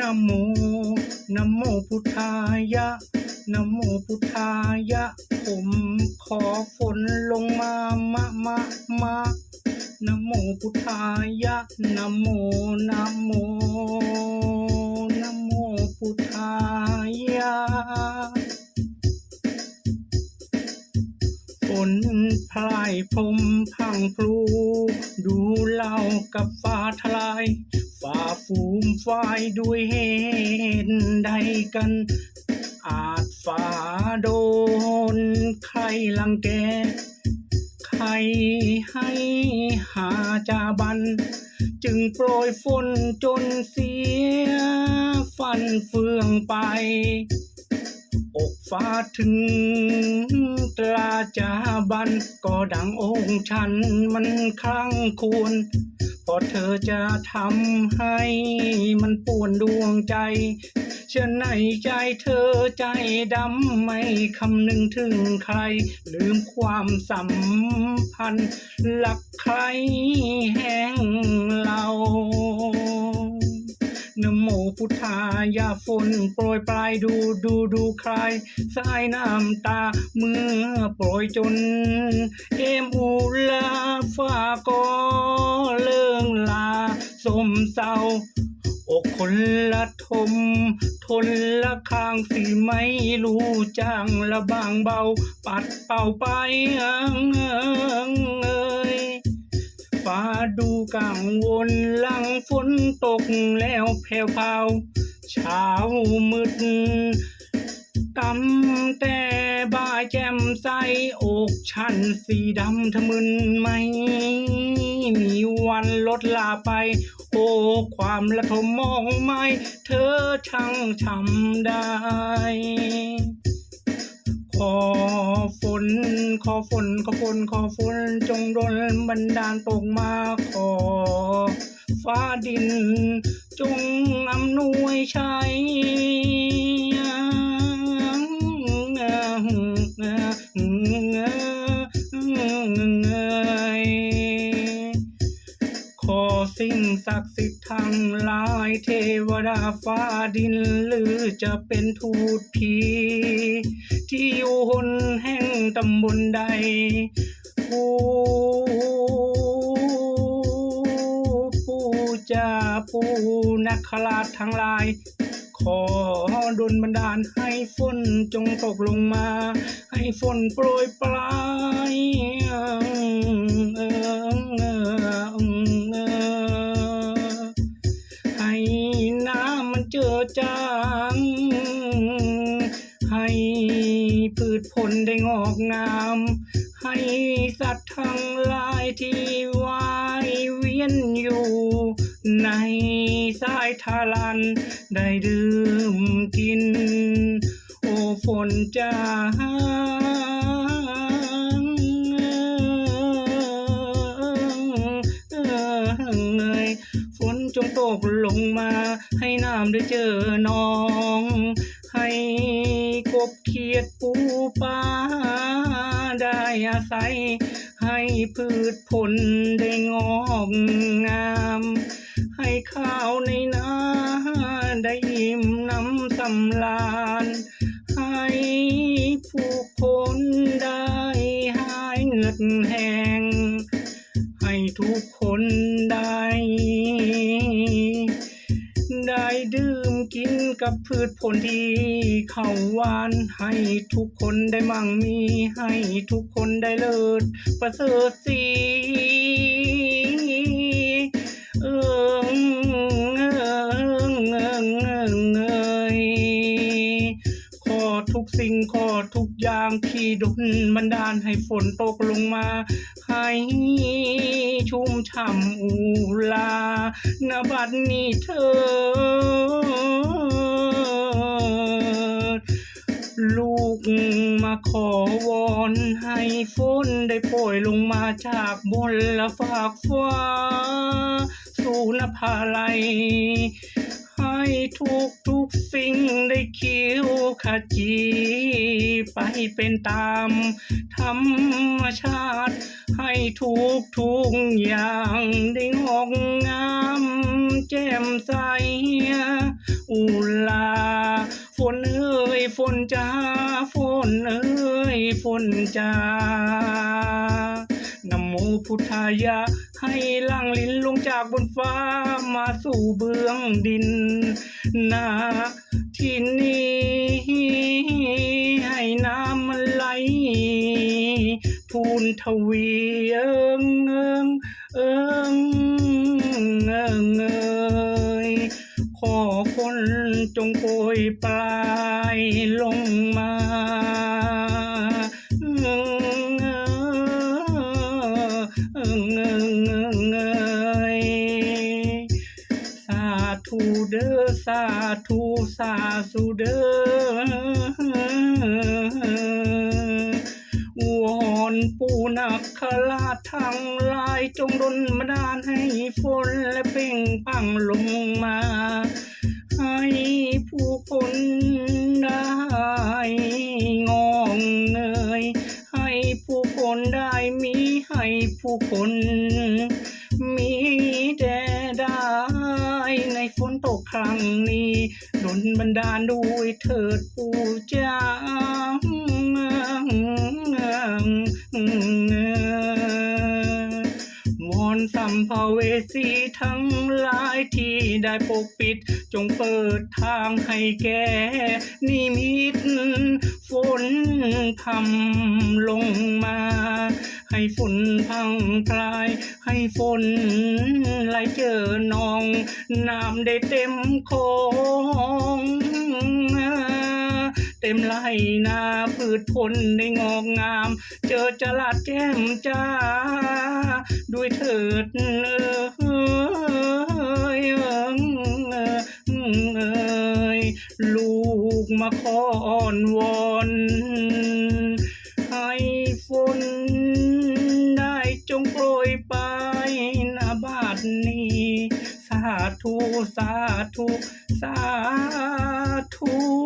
นโมนโมพุทธายะนโมพุทธายะ ผมขอฝนลงมามะมะมานโมพุทธายะนโมนโมนโมพุทธายะฝนพลายพรมพังพลูดูเล่ากับฟ้าทลาย ฟูมไฟด้วยเหตุใดกัน อาจฝ่าโดน ใครลังแก ใครให้หาจาบัน จึงโปรยฝนจนเสีย ฟันเฟืองไป อกฟ้าถึงตราจาบัน ก็ดังองค์ฉันมันคลั่งควร เพอเธอจะทำให้มันปวนดวงใจเชื่อในใจเธอใจดำไม่คำนึงถึงใคร ลืมความสัมพันธ์หลักใครแห่งเรา นโมพุทธายาฝนโปรยปลายดูดูดูใครสายน้ำตาเมื่อโปรยจน เอมอุลาฟ้าก็เลื่องลาสมเศร้าอกคนละทม ทนละข้างสิไม่รู้จังละบางเบา ปัดเป่าไปเอิงเอิงเอ้ย ฟ้าดูกังวลหลังฝนตกแล้วแผ่วพราเช้ามืดกำแต่บ่ายแจ่มใสอกฉันสีดำทะมึนไหม มีวันลดลาไป โอ้ความละทมมองไม่ เธอช่างทำได้ ขอฝน ขอฝน ขอฝน ขอฝน จงดลบันดาลตกมาขอ ฟ้าดิน จงอำนวยชั สิ่งศักดิ์สิทธิ์ทั้งหลายเทวดาฟ้าดินหรือจะเป็นทูตผีที่อยู่หนแห่งตำบลใดผู้ผู้จาผู้นักขลาดทั้งหลายขอดลบันดาลให้ฝนจงตกลงมา ให้ฝนโปรยปลาย ให้น้ำมันเจอจางให้พืชผลได้งอกงาม ให้สัตว์ทั้งหลายที่ว่ายเวียนอยู่ ในสายทารัน ได้ดื่มกิน โอ้ฝนจ้า กลงมา ให้น้ำได้เจอน้อง ให้กบเขียดปูปลาได้อาศัย ให้พืชผลได้งอกงาม ให้ข้าวในนาได้อิ่มน้ำสำราญให้ผู้ กับพืชผลที่เขาหวานให้ทุกคนได้มั่งมีให้ทุกคนได้เลิศประเสริฐสีเอิงเอิงเอิงเอิงเอยขอทุกสิ่งขอทุกอย่างที่ดลบันดาลให้ฝนตกลงมา ให้ชุ่มช่ำอูลาณบัดนี้เธอ ลูกมาขอวอนให้ฝนได้โปรยลงมาจากบนละฝากฟ้า สู่นภาลัย ให้ทุกทุกสิ่งได้คิ้วขจี ไปเป็นตามธรรมชาติ ให้ทุกทุกอย่างได้งอกงามแจ่มใสอุลา ฝนเอ้ยฝนจ้าฝนเอ้ยฝนจ้านโมพุทธายะ ให้หลังลิ้นลงจากบนฟ้ามาสู่เบื้องดินนาที่นี้ให้น้ำมันไหลพูนทวีเอิงเอิงเอิงเอิง จงโปรยปลายลงมาเอิงเอิงเอิงเงงเอยสาธุเด้อสาธุสาธุเด้อวอนปูนักขลาทั้งหลายจงดลมาดานให้ฝนและเป่งพังลงมา ให้ผู้คนได้งองเงย ให้ผู้คนได้มีให้ผู้คน มีแด่ได้ในฝนตกครั้งนี้ดลบันดาลด้วยเถิดปู่จ้า สัมภเวสีทั้งหลายที่ได้ปกปิด จงเปิดทางให้แก่นิมิตฝนทำลงมา ให้ฝนพังพลาย ให้ฝนไหลเจอนอง น้ำได้เต็มคง เต็มไรนาพืชผลได้งอกงาม เจอจลัดแจ่มจ้า ด้วยเถิดเอยเอยเอยลูกมาขออ้อนวอนให้ฝนได้จงโปรยไปนาบาทนี้สาธุ สาธุ สาธุ